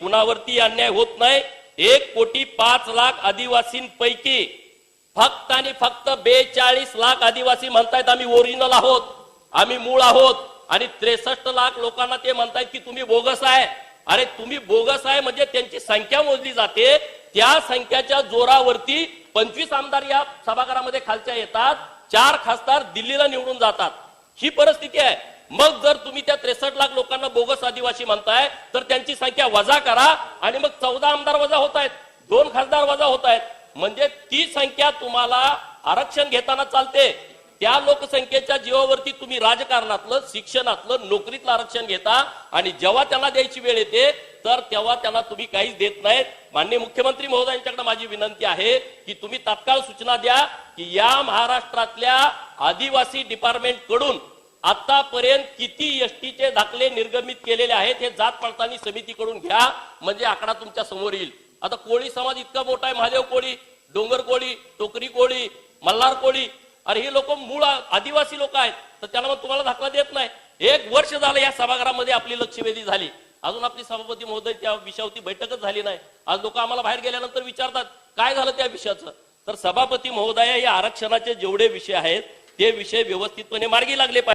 कुणावरती अन्याय होत नाही. एक कोटी पाच लाख आदिवासींपैकी फक्त आणि फक्त बेचाळीस लाख आदिवासी म्हणतायत आम्ही ओरिजिनल आहोत आम्ही मूळ आहोत. आणि त्रेसष्ट लाख लोकांना ते म्हणतायत की तुम्ही बोगस आहे. अरे तुम्ही बोगस आहे म्हणजे त्यांची संख्या मोजली जाते. त्या संख्याच्या जोरावरती पंचवीस आमदार या सभागृहामध्ये खालच्या येतात चार खासदार दिल्लीला निवडून जातात. ही परिस्थिती आहे. मग जर तुम्ही त्या त्रेसष्ट लाख आदिवासी म्हणताय तर त्यांची संख्या वजा करा आणि मग चौदा आमदार वजा होत आहेत दोन खासदार वजा होत आहेत म्हणजे ती संख्या तुम्हाला आरक्षण घेताना चालते. त्या लोकसंख्येच्या जीवावरती तुम्ही राजकारणातलं शिक्षणातलं नोकरीतलं आरक्षण घेता आणि जेव्हा त्यांना द्यायची वेळ येते तर तेव्हा त्यांना तुम्ही काहीच देत नाहीत. माननीय मुख्यमंत्री महोदयांच्याकडे माझी विनंती आहे की तुम्ही तात्काळ सूचना द्या की या महाराष्ट्रातल्या आदिवासी डिपार्टमेंटकडून आतापर्यंत किती एसटीचे दाखले निर्गमित केलेले आहेत हे जात पडताळणी समितीकडून घ्या म्हणजे आकडा तुमच्यासमोर येईल. आता कोळी समाज इतका मोठा आहे महादेव कोळी डोंगर कोळी टोकरी कोळी मल्हार कोळी अरे हे लोक मूळ आदिवासी लोक आहेत तर त्याला मग तुम्हाला दाखला देत नाही. एक वर्ष झालं या सभागृहामध्ये आपली लक्षवेधी झाली. अजून आपली सभापती महोदय त्या विषयावरती बैठकच झाली नाही. आज लोक आम्हाला बाहेर गेल्यानंतर विचारतात काय झालं त्या विषयाचं? तर सभापती महोदया या आरक्षणाचे जेवढे विषय आहेत ते विषय व्यवस्थितपणे मार्गी लागले पाहिजे.